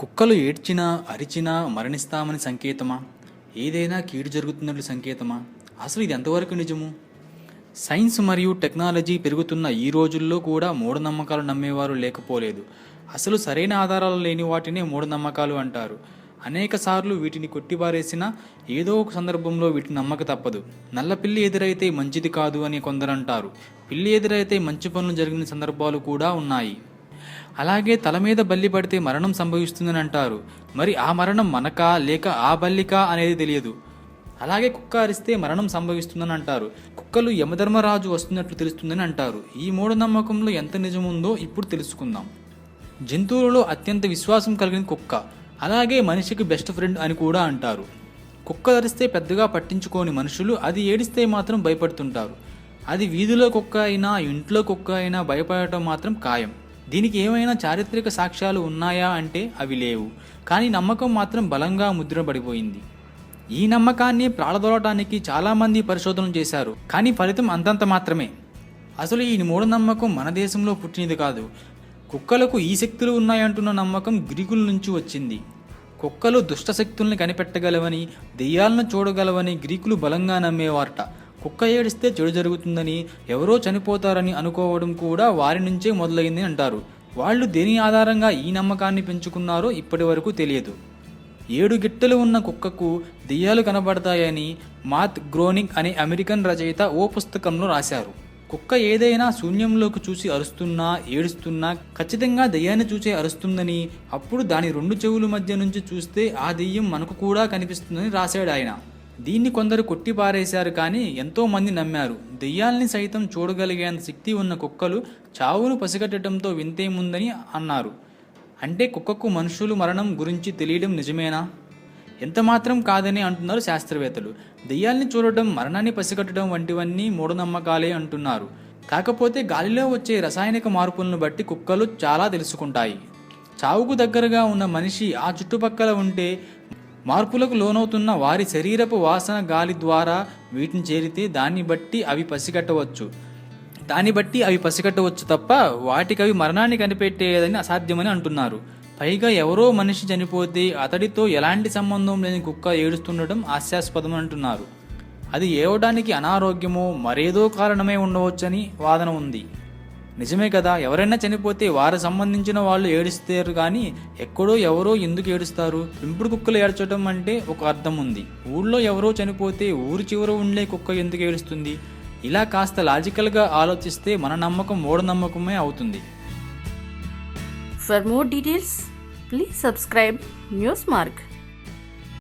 కుక్కలు ఏడ్చినా అరిచినా మరణిస్తామని సంకేతమా? ఏదైనా కీడు జరుగుతున్నట్లు సంకేతమా? అసలు ఇది ఎంతవరకు నిజము? సైన్స్ మరియు టెక్నాలజీ పెరుగుతున్న ఈ రోజుల్లో కూడా మూఢనమ్మకాలు నమ్మేవారు లేకపోలేదు. అసలు సరైన ఆధారాలు లేని వాటినే మూఢనమ్మకాలు అంటారు. అనేక సార్లు వీటిని కొట్టిపారేసినా ఏదో ఒక సందర్భంలో వీటిని నమ్మక తప్పదు. నల్ల పిల్లి ఎదురైతే మంచిది కాదు అని కొందరంటారు. పిల్లి ఎదురైతే మంచి పనులు జరిగిన సందర్భాలు కూడా ఉన్నాయి. అలాగే తల మీద బల్లి పడితే మరణం సంభవిస్తుందని అంటారు. మరి ఆ మరణం మనకా లేక ఆ బల్లికా అనేది తెలియదు. అలాగే కుక్క అరిస్తే మరణం సంభవిస్తుందని అంటారు. కుక్కలు యమధర్మరాజు వస్తున్నట్లు తెలుస్తుందని అంటారు. ఈ మూఢనమ్మకంలో ఎంత నిజముందో ఇప్పుడు తెలుసుకుందాం. జంతువులలో అత్యంత విశ్వాసం కలిగిన కుక్క. అలాగే మనిషికి బెస్ట్ ఫ్రెండ్ అని కూడా అంటారు. కుక్క అరిస్తే పెద్దగా పట్టించుకోని మనుషులు అది ఏడిస్తే మాత్రం భయపడుతుంటారు. అది వీధిలో కుక్క అయినా ఇంట్లో కుక్క అయినా భయపడటం మాత్రం ఖాయం. దీనికి ఏమైనా చారిత్రక సాక్ష్యాలు ఉన్నాయా అంటే అవి లేవు. కానీ నమ్మకం మాత్రం బలంగా ముద్రపడిపోయింది. ఈ నమ్మకాన్ని ప్రాళదొలటానికి చాలామంది పరిశోధనలు చేశారు. కానీ ఫలితం అంతంత మాత్రమే. అసలు ఈ మూఢనమ్మకం మన దేశంలో పుట్టినది కాదు. కుక్కలకు ఈ శక్తులు ఉన్నాయంటున్న నమ్మకం గ్రీకుల నుంచి వచ్చింది. కుక్కలు దుష్ట శక్తుల్ని కనిపెట్టగలవని దెయ్యాలను చూడగలవని గ్రీకులు బలంగా నమ్మేవారట. కుక్క ఏడిస్తే చెడు జరుగుతుందని ఎవరో చనిపోతారని అనుకోవడం కూడా వారి నుంచే మొదలైంది అంటారు. వాళ్ళు దేని ఆధారంగా ఈ నమ్మకాన్ని పెంచుకున్నారో ఇప్పటి వరకు తెలియదు. ఏడు గిట్టలు ఉన్న కుక్కకు దెయ్యాలు కనబడతాయని మాత్ గ్రోనింగ్ అనే అమెరికన్ రచయిత ఓ పుస్తకంలో రాశారు. కుక్క ఏదైనా శూన్యంలోకి చూసి అరుస్తున్నా ఏడుస్తున్నా ఖచ్చితంగా దెయ్యాన్ని చూసే అరుస్తుందని అప్పుడు దాని రెండు చెవుల మధ్య నుంచి చూస్తే ఆ దెయ్యం మనకు కూడా కనిపిస్తుందని రాశాడు ఆయన. దీన్ని కొందరు కొట్టి పారేశారు కానీ ఎంతో మంది నమ్మారు. దెయ్యాల్ని సైతం చూడగలిగేంత శక్తి ఉన్న కుక్కలు చావును పసిగట్టడంతో వింతేముందని అన్నారు. అంటే కుక్కకు మనుషులు మరణం గురించి తెలియడం నిజమేనా? ఎంతమాత్రం కాదని అంటున్నారు శాస్త్రవేత్తలు. దెయ్యాల్ని చూడటం మరణాన్ని పసిగట్టడం వంటివన్నీ మూఢనమ్మకాలే అంటున్నారు. కాకపోతే గాలిలో వచ్చే రసాయనిక మార్పులను బట్టి కుక్కలు చాలా తెలుసుకుంటాయి. చావుకు దగ్గరగా ఉన్న మనిషి ఆ చుట్టుపక్కల ఉంటే మార్పులకు లోనవుతున్న వారి శరీరపు వాసన గాలి ద్వారా వీటిని చేరితే దాన్ని బట్టి అవి పసిగట్టవచ్చు. దాన్ని బట్టి అవి పసిగట్టవచ్చు తప్ప వాటికి అవి మరణాన్ని కనిపెట్టేదని అసాధ్యమని అంటున్నారు. పైగా ఎవరో మనిషి చనిపోతే అతడితో ఎలాంటి సంబంధం లేని కుక్క ఏడుస్తుండటం హాస్యాస్పదం అంటున్నారు. అది ఏవడానికి అనారోగ్యమో మరేదో కారణమే ఉండవచ్చని వాదన ఉంది. నిజమే కదా ఎవరైనా చనిపోతే వారు సంబంధించిన వాళ్ళు ఏడుస్తారు కానీ ఎక్కడో ఎవరో ఎందుకు ఏడుస్తారు? పెంపుడు కుక్కలు ఏడ్చడం అంటే ఒక అర్థం ఉంది. ఊళ్ళో ఎవరో చనిపోతే ఊరు చివర ఉండే కుక్క ఎందుకు ఏడుస్తుంది? ఇలా కాస్త లాజికల్గా ఆలోచిస్తే మన నమ్మకం మూఢనమ్మకమే అవుతుంది. For more details please subscribe news mark